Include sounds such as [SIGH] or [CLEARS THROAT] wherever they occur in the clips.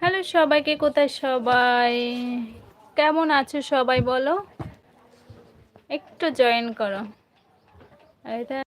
Hello সবাইকে কোথায় সবাই? কেমন আছো সবাই বলো? একটু জয়েন করো। এটা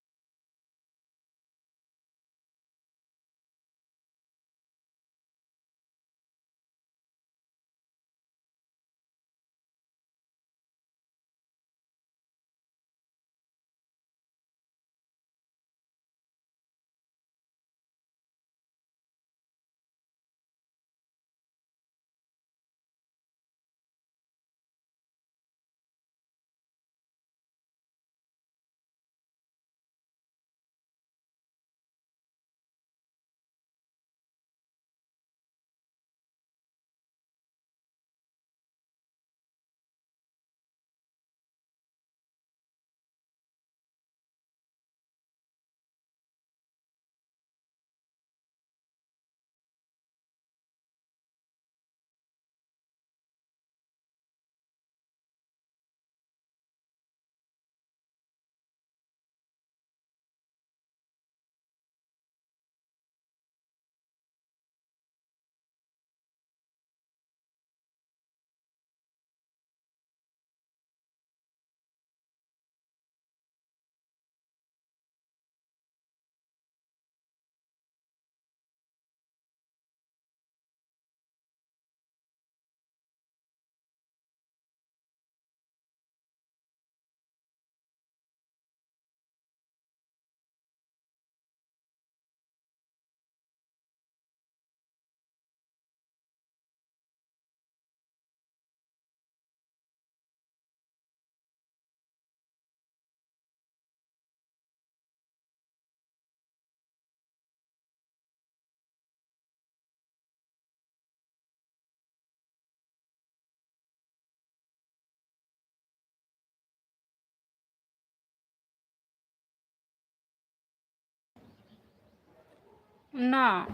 না।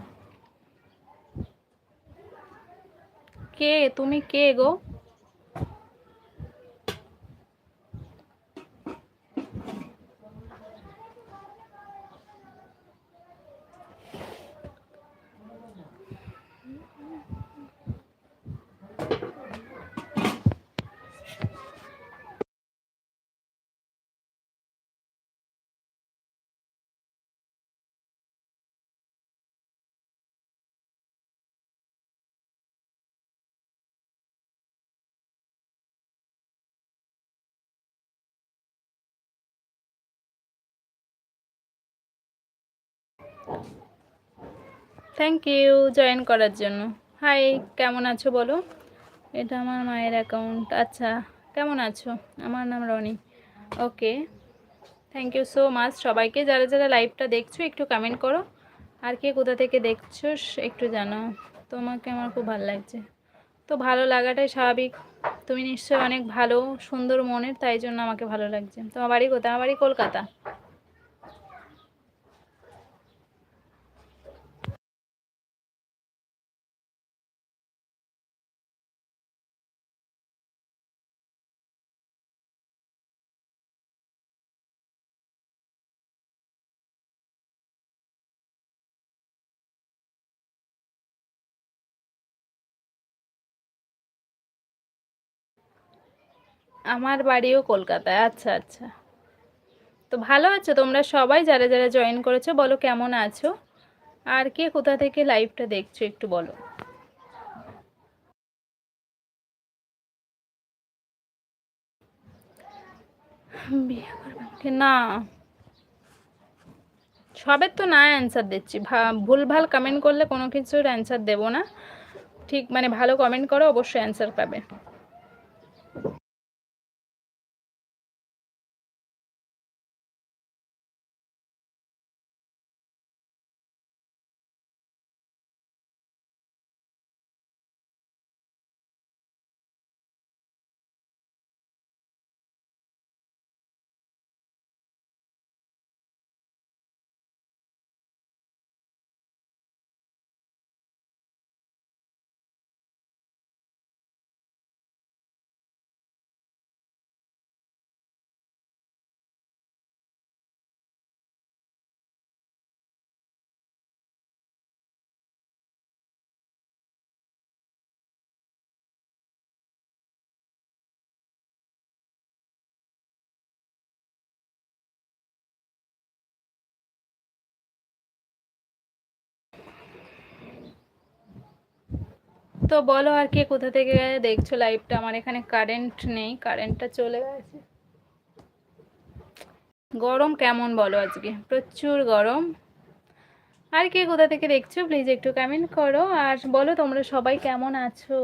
কে? তুমি কে গো? থ্যাংক ইউ জয়েন করার জন্য। হাই কেমন আছো বলো? এটা আমার মায়ের অ্যাকাউন্ট আচ্ছা কেমন আছো? আমার নাম Rony. Okay thank you so much সবাইকে, যারা যারা লাইভটা দেখছ, একটু কমেন্ট করো। আর কে কোথা থেকে দেখছ একটু জানাও। তোমাকে আমার খুব ভালো লাগছে। তো ভালো লাগাটাই স্বাভাবিক। তুমি নিশ্চয়ই অনেক ভালো, সুন্দর মনের, তাই জন্য আমাকে ভালো লাগছে। তোমার বাড়ি কোথায়? আমার বাড়ি কলকাতা। আমার বাড়িও কলকাতায়। আচ্ছা আচ্ছা। তো ভালো আছো? তোমরা সবাই যারা যারা জয়েন করেছ, বলো কেমন আছো? আর কে কোথা থেকে লাইভটা দেখছ একটু বলো। না। সবের তো না অ্যান্সার দিচ্ছি। ভুলভাল কমেন্ট করলে কোনো কিছুর অ্যান্সার দেবো না। ঠিক মানে ভালো কমেন্ট করো, অবশ্যই অ্যান্সার পাবে। তো বলো আর কে কোথা থেকে দেখছ লাইভটা আমার এখানে কারেন্ট নেই কারেন্টটা চলে গেছে। গরম কেমন বলো আজকে? প্রচুর গরম। আর কে কোথা থেকে দেখছ? প্লিজ একটু কমেন্ট করো। আর বলো তোমরা সবাই কেমন আছো?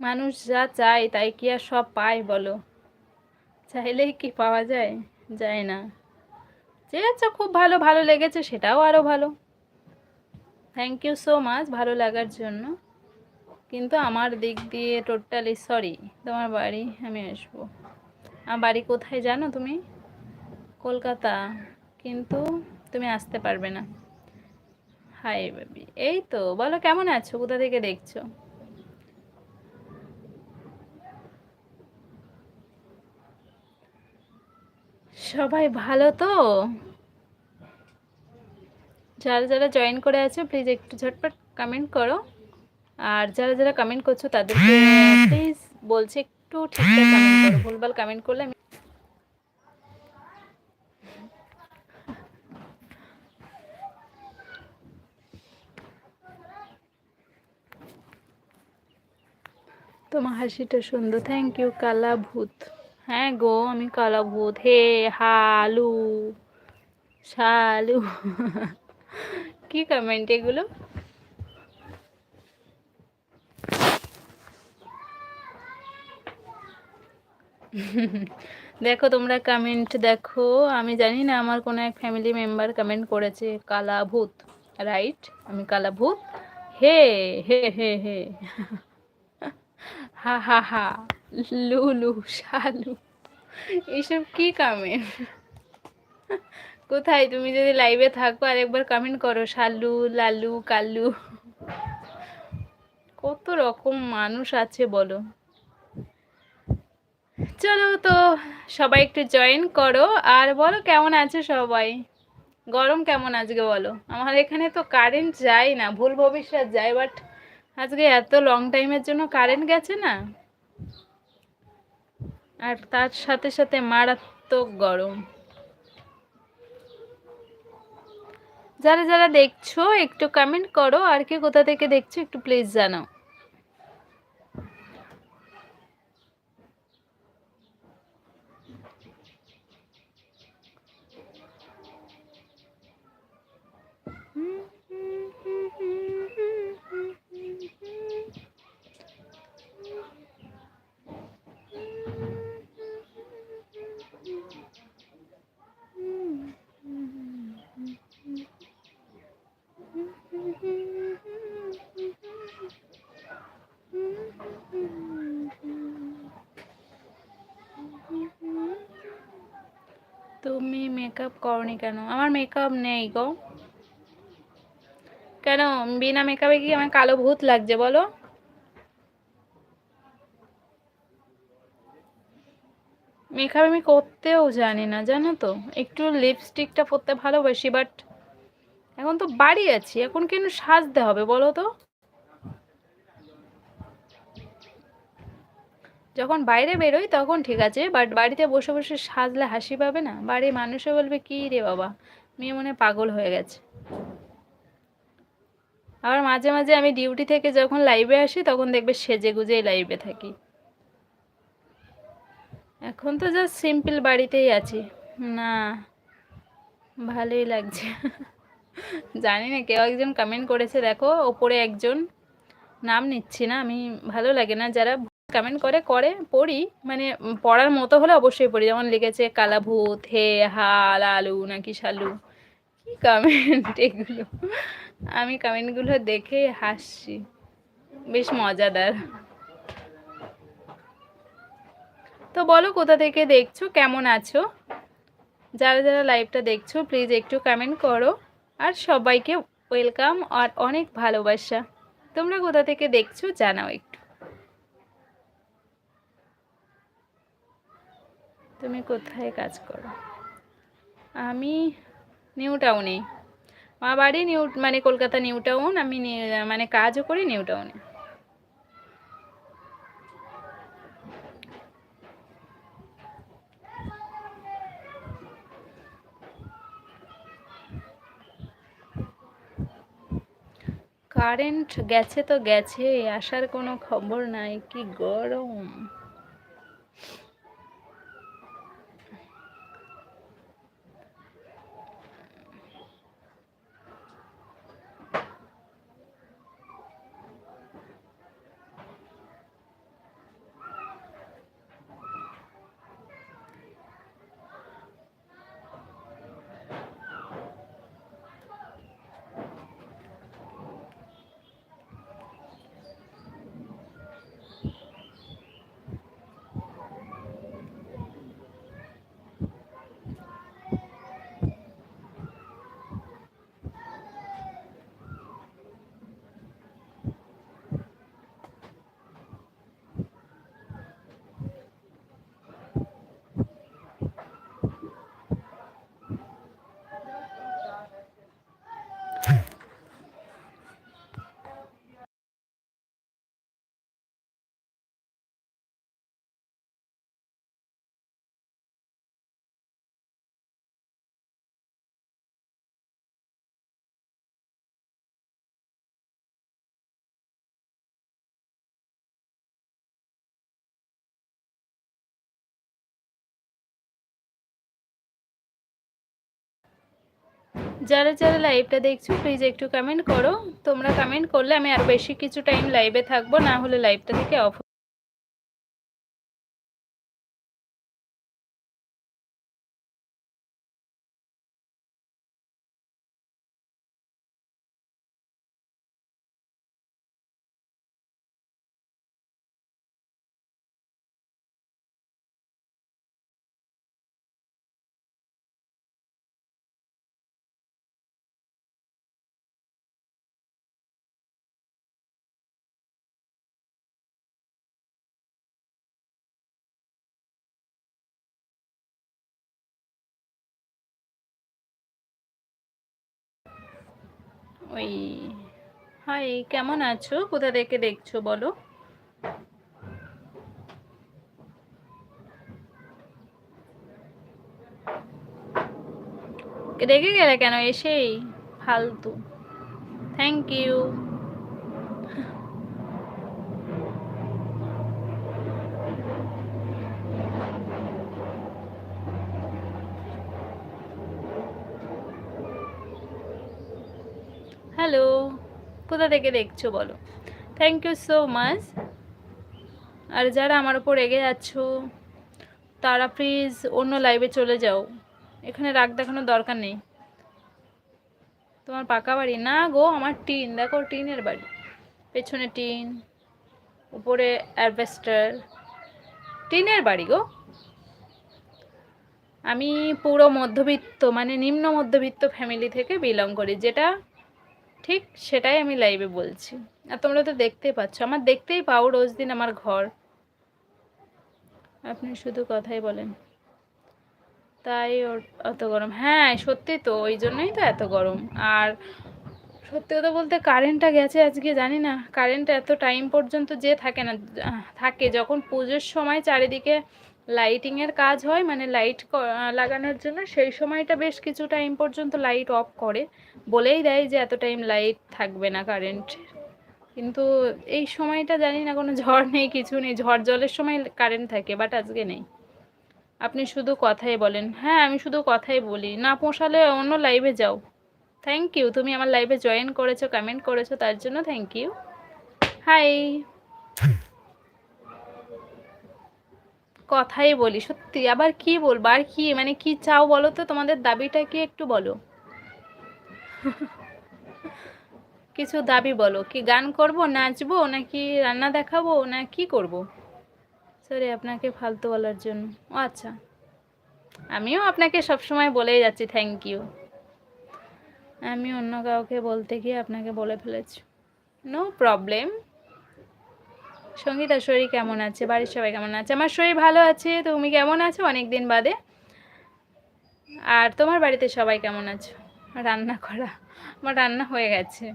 মানুষ যা চায় তাই কি আর সব পায় বলো? চাইলেই কি পাওয়া যায়? যায় না। যে আচ্ছা খুব ভালো ভালো লেগেছে সেটাও আরও ভালো। থ্যাংক ইউ সো মাচ ভালো লাগার জন্য। কিন্তু আমার দিক দিয়ে টোটালি সরি তোমার বাড়ি আমি আসব। আমার বাড়ি কোথায় জানো তুমি? কলকাতা। কিন্তু তুমি আসতে পারবে না। হাই বেবি, এই তো, বলো কেমন আছো? কোথা থেকে দেখছ? সবাই ভালো তো? যারা যারা জয়েন করে আছো প্লিজ একটু ঝটপট কমেন্ট করো। আর যারা যারা কমেন্ট করছ তাদেরকে [CLEARS THROAT] প্লিজ বলছি একটু ঠিকঠাক কমেন্ট করো। [CLEARS THROAT] ভুলভাল কমেন্ট করলে আমি তোমার হাসিটা সুন্দর। থ্যাংক ইউ কালা ভূত হ্যাঁ গো, আমি কালা ভূত। হে, হালু, শালু। কি কমেন্ট এগুলো? দেখো, তোমরা কমেন্ট দেখো। আমি জানি না, আমার কোনো এক ফ্যামিলি মেম্বার কমেন্ট করেছে, কালা ভূত রাইট আমি কালা ভূত। হে হে হে হে। হা হা হা। লুলু শালু এইসব কি কমেন্ট কোথায়? তুমি যদি লাইভে থাকো আর একবার কমেন্ট করো, শালু, লালু, কালু। কত রকম মানুষ আছে বলো। চলো তো, সবাই একটু জয়েন করো। আর বলো, কেমন আছে সবাই? গরম কেমন আজকে বলো? আমার এখানে তো কারেন্ট যায় না, ভুল ভবিষ্যৎ যায় বাট আজকে এত লং টাইমের জন্য কারেন্ট গেছে না। আর তার সাথে সাথে মারাত্মক গরম। যারা যারা দেখছ, একটু কমেন্ট করো, আর কি কোথা থেকে দেখছ, একটু প্লিজ জানাও তুমি মেকআপ করনি কেন? আমার মেকআপ নেই গো। কেন? বিনা মেকআপে কি আমার কালো ভূত লাগছে বলো? মেকআপ আমি করতেও জানি না, জানো তো? একটু লিপস্টিকটা পরতে ভালোবাসি বাট এখন তো বাড়ি আছি, এখন কেন সাজতে হবে বলো তো? যখন বাইরে বেরোই তখন ঠিক আছে বাট বাড়িতে বসে বসে সাজলে হাসি পাবে না? বাড়ির মানুষও বলবে, কী রে বাবা, মেয়ে মনে পাগল হয়ে গেছে। আবার মাঝে মাঝে আমি ডিউটি থেকে যখন লাইভে আসি, তখন দেখবে সেজে গুজেই লাইভে থাকি। এখন তো জাস্ট সিম্পল বাড়িতেই আছি। না, ভালোই লাগছে। জানি না, কেউ একজন কমেন্ট করেছে, দেখো, ওপরে একজন। নাম নিচ্ছি না, আমি ভালো লাগে না যারা কমেন্ট করে করে, পড়ি। মানে পড়ার মতো হলে অবশ্যই পড়ি। যেমন লিখেছে কালাভূত হে, হাল, আলু, নাকি শালু? কি কমেন্ট এগুলো? আমি কমেন্টগুলো দেখে হাসছি। বেশ মজাদার। তো বলো, কোথা থেকে দেখছ? কেমন আছো? যারা যারা লাইভটা দেখছ প্লিজ একটু কমেন্ট করো। আর সবাইকে ওয়েলকাম আর অনেক ভালোবাসা। তোমরা কোথা থেকে দেখছ? জানাও একটু। তুমি কোথায় কাজ করো? আমি নিউ টাউনে। মা বাড়ি নিউ মানে কলকাতা নিউ টাউন, আমি মানে কাজও করি নিউ টাউনে। কারেন্ট গেছে তো গেছে, আসার কোনো খবর নাই, কি গরম। যারা যারা লাইভটা দেখছ প্লিজ একটু কমেন্ট করো। তোমরা কমেন্ট করলে আমি আর বেশি কিছু টাইম লাইভে থাকব, না হলে লাইভটা থেকে অফ ওই, হাই, কেমন আছো? কোথা থেকে দেখছ, বলো? দেখে গেলে কেন এসেই? ফালতু। থ্যাংক ইউ হ্যালো, কোথা থেকে দেখছ বলো? থ্যাংক ইউ সো মাচ আর যারা আমার ওপর রেগে যাচ্ছ, তারা প্লিজ অন্য লাইভে চলে যাও। এখানে রাগ দেখানোর দরকার নেই। তোমার পাকা বাড়ি? না গো, আমার টিন। দেখো, টিনের বাড়ি। পেছনে টিন, উপরে অ্যাডভেস্টার টিনের বাড়ি গো। আমি পুরো মধ্যবিত্ত মানে নিম্ন মধ্যবিত্ত ফ্যামিলি থেকে বিলং করি। যেটা ঠিক সেটাই আমি লাইভে বলছি। আর তোমরা তো দেখতেই পাচ্ছ, আমার দেখতেই পাও রোজ দিন আমার ঘর। আপনি শুধু কথাই বলেন। তাই ওর- অত গরম। হ্যাঁ সত্যি তো, ওই জন্যই তো এত গরম। আর সত্যি কথা বলতে কারেন্টটা গেছে আজকে, জানি না। কারেন্ট এত টাইম পর্যন্ত যে থাকে না, থাকে, যখন পুজোর সময় চারিদিকে লাইটিংয়ের কাজ হয় মানে লাইট লাগানোর জন্য, সেই সময়টা বেশ কিছু টাইম পর্যন্ত লাইট অফ করে। বলেই দেয় যে এত টাইম লাইট থাকবে না কারেন্ট কিন্তু এই সময়টা জানি না, কোনো ঝড় নেই, কিছু নেই। ঝড় জলের সময় কারেন্ট থাকে বাট আজকে নেই। আপনি শুধু কথাই বলেন। হ্যাঁ আমি শুধু কথাই বলি। না পোষালে অন্য লাইভে যাও। থ্যাংক ইউ তুমি আমার লাইভে জয়েন করেছ কমেন্ট করেছ, তার জন্য থ্যাংক ইউ হাই কথাই বলি, সত্যি। আবার কি বলব? আর কি? মানে কি চাও বলো তো? তোমাদের দাবিটা কি একটু বলো। কিছু দাবি বলো, কি গান করব, নাচবো, নাকি রান্না দেখাবো, না কি করব? সরি আপনাকে ফালতু বলার জন্য। ও আচ্ছা। আমিও আপনাকে সবসময় বলেই যাচ্ছি থ্যাংক ইউ আমি অন্য কাউকে বলতে গিয়ে আপনাকে বলে ফেলেছি। নো প্রবলেম সঙ্গীতার শরীর কেমন আছে? বাড়ির সবাই কেমন আছে? আমার শরীর ভালো আছে, তুমি কেমন আছো? অনেক দিন বাদে। আর তোমার বাড়িতে সবাই কেমন আছো? রান্না করা। আমার রান্না হয়ে গেছে।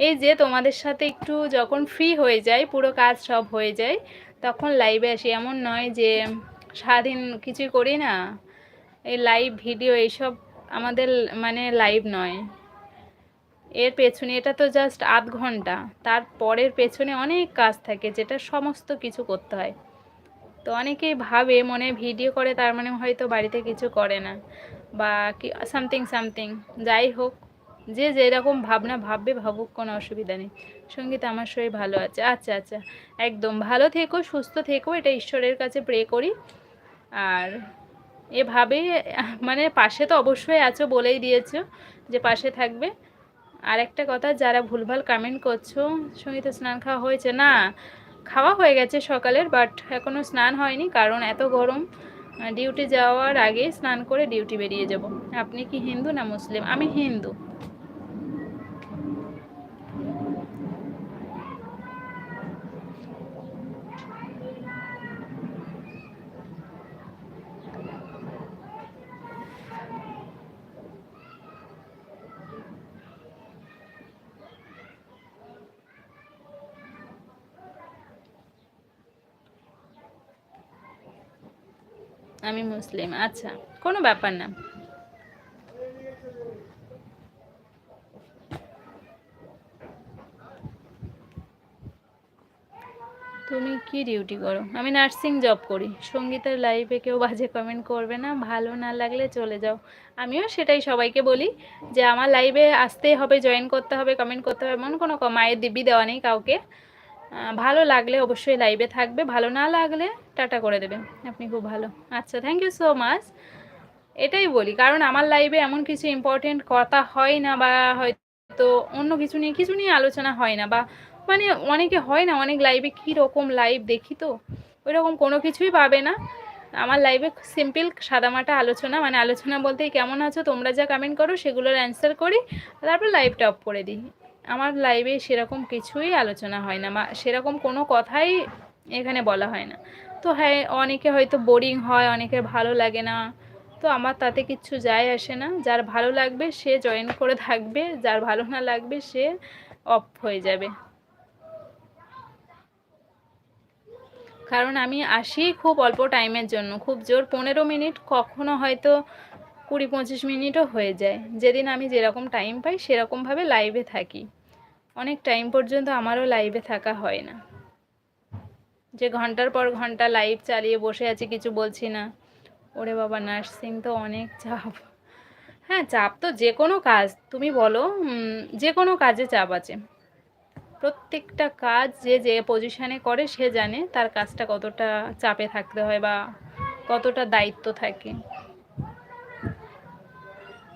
এই যে তোমাদের সাথে একটু যখন ফ্রি হয়ে যায় পুরো কাজ সব হয়ে যায়, তখন লাইভে আসি। এমন নয় যে সারাদিন কিছুই করি না। এই লাইভ ভিডিও এইসব আমাদের মানে লাইভ নয়। এর পেছনে, এটা তো জাস্ট আধ ঘণ্টা। তার পরের পেছনে অনেক কাজ থাকে, যেটা সমস্ত কিছু করতে হয়। তো অনেকেই ভাবে, মনে ভিডিও করে, তার মানে হয়তো বাড়িতে কিছু করে না। বা কি সামথিং সামথিং যাই হোক, যে যেরকম ভাবনা ভাববে, ভাবুক, কোনো অসুবিধা নেই। সংগীত আমার শরীর ভালো আছে। আচ্ছা আচ্ছা একদম ভালো থেকো, সুস্থ থেকো, এটা ঈশ্বরের কাছে প্রে করি। আর এভাবে মানে পাশে তো অবশ্যই আছো বলেই দিয়েছ যে পাশে থাকবে। আর একটা কথা, যারা ভুলভাল কমেন্ট করছ, সঙ্গীতে স্নান খাওয়া হয়েছে, না, খাওয়া হয়ে গেছে সকালের বাট এখনও স্নান হয়নি, কারণ এত গরম। ডিউটি যাওয়ার আগে স্নান করে ডিউটি বেরিয়ে যাব। আপনি কি হিন্দু না মুসলিম? আমি হিন্দু। আমি মুসলিম আচ্ছা কোনো ব্যাপার না। তুমি কি ডিউটি করো? আমি নার্সিং জব করি। সঙ্গীতের লাইভে কেউ বাজে কমেন্ট করবে না, ভালো না লাগলে চলে যাও। আমিও সেটাই সবাইকে বলি, যে আমার লাইভে আসতেই হবে জয়েন করতে হবে কমেন্ট করতে হবে, এমন কোনো মায়ের দিব্যি দেওয়া নেই কাউকে। ভালো লাগলে অবশ্যই লাইভে থাকবে। ভালো না লাগলে টাটা করে দেবে। আপনি খুব ভালো। আচ্ছা থ্যাংক ইউ সো মাচ এটাই বলি, কারণ আমার লাইভে এমন কিছু ইম্পর্টেন্ট কথা হয় না বা হয়তো অন্য কিছু নিয়ে কিছু নিয়ে আলোচনা হয় না বা মানে অনেকে হয় না, অনেক লাইভে রকম লাইভ দেখি তো? ওই রকম কোনো কিছুই পাবে না। আমার লাইভে সিম্পল সাদামাটা আলোচনা মানে আলোচনা বলতে কেমন আছো, তোমরা যা কমেন্ট করো, সেগুলোর অ্যান্সার করি, তারপর লাইভটা অফ করে দিই। আমার লাইভে সেরকম কিছুই আলোচনা হয় না সেরকম কোনো কথাই এখানে বলা হয় না। তো হ্যাঁ অনেকে হয়তো বোরিং হয়, অনেকের ভালো লাগে না। তো আমার তাতে কিচ্ছু যায় আসে না। যার ভালো লাগবে, সে জয়েন করে থাকবে। যার ভালো না লাগবে, সে অফ হয়ে যাবে। কারণ আমি আসি খুব অল্প টাইমের জন্য। খুব জোর, পনেরো মিনিট কখনো হয়তো কুড়ি পঁচিশ মিনিটও হয়ে যায়। যেদিন আমি যেরকম টাইম পাই, সেরকমভাবে লাইভে থাকি। অনেক টাইম পর্যন্ত আমারও লাইভে থাকা হয় না। যে ঘণ্টার পর ঘণ্টা লাইভ চালিয়ে বসে আছি, কিছু বলছি না। ওরে বাবা নার্সিং তো অনেক চাপ। হ্যাঁ চাপ তো যে কোনো কাজ, তুমি বলো যে কোনো কাজে চাপ আছে। প্রত্যেকটা কাজ যে যে পজিশানে করে, সে জানে তার কাজটা কতটা চাপে থাকতে হয় বা কতটা দায়িত্ব থাকে।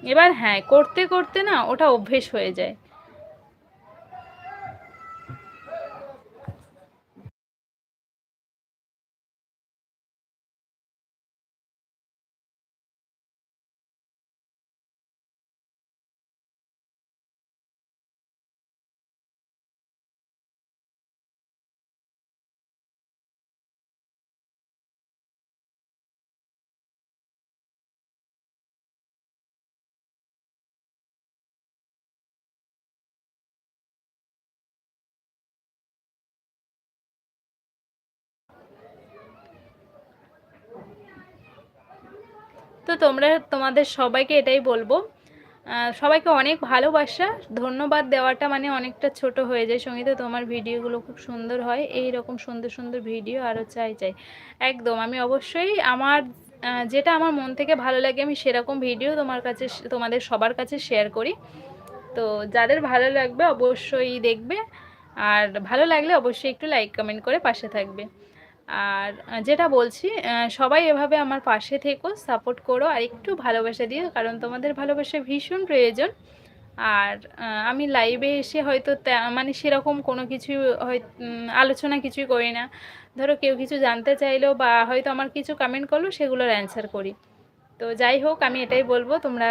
এবার হ্যাঁ করতে করতে না ওটা অভ্যেস হয়ে যায়। তো তোমরা তোমাদের সবাইকে এটাই বলব। সবাইকে অনেক ভালোবাসা। ধন্যবাদ দেওয়াটা মানে অনেকটা ছোট হয়ে যায়। সঙ্গীতে তোমার ভিডিওগুলো খুব সুন্দর হয়। এই রকম সুন্দর সুন্দর ভিডিও আরও চাই চাই। একদম, আমি অবশ্যই আমার যেটা আমার মন থেকে ভালো লাগে আমি সেরকম ভিডিও তোমার কাছে, তোমাদের সবার কাছে শেয়ার করি। তো যাদের ভালো লাগবে অবশ্যই দেখবে। আর ভালো লাগলে অবশ্যই একটু লাইক কমেন্ট করে পাশে থাকবে। আর যেটা বলছি সবাই এভাবে আমার পাশে থেকো, সাপোর্ট করো, আর একটু ভালোবাসা দিও, কারণ তোমাদের ভালোবাসা ভীষণ প্রয়োজন। আর আমি লাইভে এসে হয়তো মানে সেরকম কোনো কিছু হয় আলোচনা কিছুই করি না। ধরো কেউ কিছু জানতে চাইলো বা হয়তো আমার কিছু কমেন্ট করল, সেগুলোর অ্যান্সার করি। তো যাই হোক, আমি এটাই বলব, তোমরা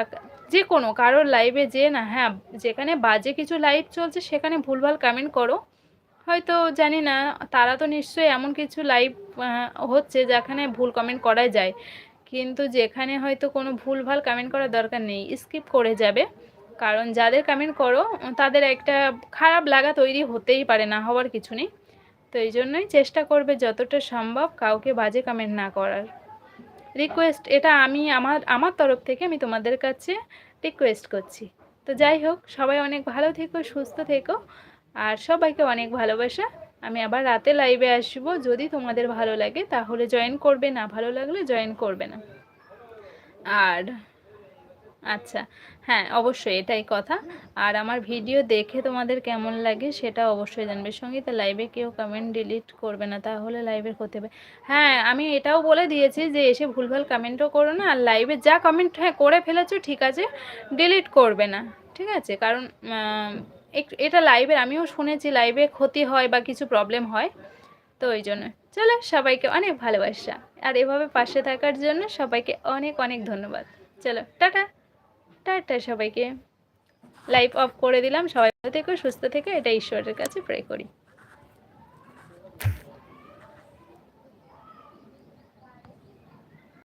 যে কোনো, কারোর লাইভে যে না হ্যাঁ যেখানে বাজে কিছু লাইভ চলছে, সেখানে ভুলভাল কমেন্ট করো। হয়তো জানি না, তারা তো নিশ্চয়ই এমন কিছু লাইভ হচ্ছে যেখানে ভুল কমেন্ট করা যায়। কিন্তু যেখানে হয়তো কোনো ভুলভাল কমেন্ট করার দরকার নেই স্কিপ করে যাবে। কারণ যাদের কমেন্ট করো, তাদের একটা খারাপ লাগা তৈরি হতেই পারে না, হওয়ার কিছু নেই। তো এই জন্যই চেষ্টা করবে যতটা সম্ভব কাউকে বাজে কমেন্ট না করার। রিকোয়েস্ট এটা আমি আমার আমার তরফ থেকে আমি তোমাদের কাছে রিকোয়েস্ট করছি। তো যাই হোক, সবাই অনেক ভালো থেকো, সুস্থ থেকো। আর সবাইকে অনেক ভালোবাসা। আমি আবার রাতে লাইভে আসব। যদি তোমাদের ভালো লাগে, তাহলে জয়েন করবে, না ভালো লাগলে জয়েন করবে না। আর আচ্ছা হ্যাঁ অবশ্যই এটাই কথা। আর আমার ভিডিও দেখে তোমাদের কেমন লাগে, সেটা অবশ্যই জানবে। সঙ্গীতা লাইভে কেউ কমেন্ট ডিলিট করবে না, তাহলে লাইভের ক্ষতি হবে। হ্যাঁ আমি এটাও বলে দিয়েছি যে, এসে ভুলভাল কমেন্টও করো না। আর লাইভে যা কমেন্ট হ্যাঁ করে ফেলেছো, ঠিক আছে ডিলিট করবে না। ঠিক আছে? কারণ এটা লাইভের আমিও শুনেছি লাইভে ক্ষতি হয় বা কিছু প্রবলেম হয়। তো ওই জন্য। চলো, সবাইকে অনেক ভালোবাসা। আর এভাবে পাশে থাকার জন্য সবাইকে অনেক অনেক ধন্যবাদ। চলো, টাটা। টাটা সবাইকে। লাইভ অফ করে দিলাম। সবাই ভালো থেকো, সুস্থ থেকে। এটা ঈশ্বরের কাছে প্রে করি।